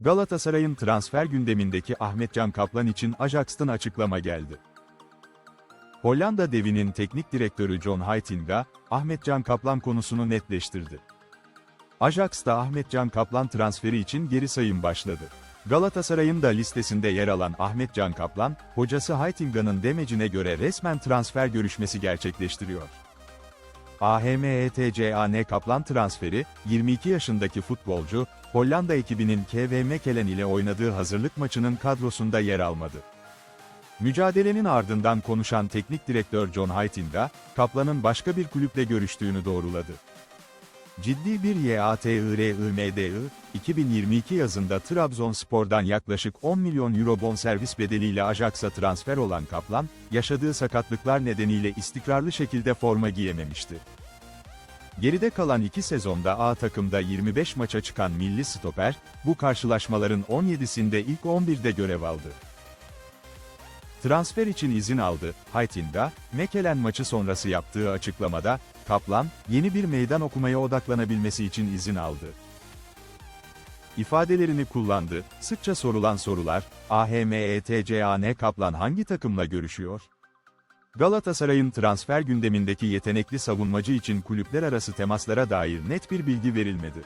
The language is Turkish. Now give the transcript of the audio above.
Galatasaray'ın transfer gündemindeki Ahmetcan Kaplan için Ajax'tan açıklama geldi. Hollanda devinin teknik direktörü John Heitinga, Ahmetcan Kaplan konusunu netleştirdi. Ajax'ta Ahmetcan Kaplan transferi için geri sayım başladı. Galatasaray'ın da listesinde yer alan Ahmetcan Kaplan, hocası Heitinga'nın demecine göre resmen transfer görüşmesi gerçekleştiriyor. AHMETCAN Kaplan transferi, 22 yaşındaki futbolcu, Hollanda ekibinin KV Mechelen ile oynadığı hazırlık maçının kadrosunda yer almadı. Mücadelenin ardından konuşan teknik direktör John Heitinga, Kaplan'ın başka bir kulüple görüştüğünü doğruladı. Ciddi bir YATIRIMDI, 2022 yazında Trabzonspor'dan yaklaşık 10 milyon euro bonservis bedeliyle Ajax'a transfer olan Kaplan, yaşadığı sakatlıklar nedeniyle istikrarlı şekilde forma giyememişti. Geride kalan iki sezonda A takımda 25 maça çıkan milli stoper, bu karşılaşmaların 17'sinde ilk 11'de görev aldı. Transfer için izin aldı. Heitinga, Mekelen maçı sonrası yaptığı açıklamada, Kaplan, yeni bir meydan okumaya odaklanabilmesi için izin aldı. ifadelerini kullandı. Sıkça sorulan sorular, AHMETCAN Kaplan hangi takımla görüşüyor? Galatasaray'ın transfer gündemindeki yetenekli savunmacı için kulüpler arası temaslara dair net bir bilgi verilmedi.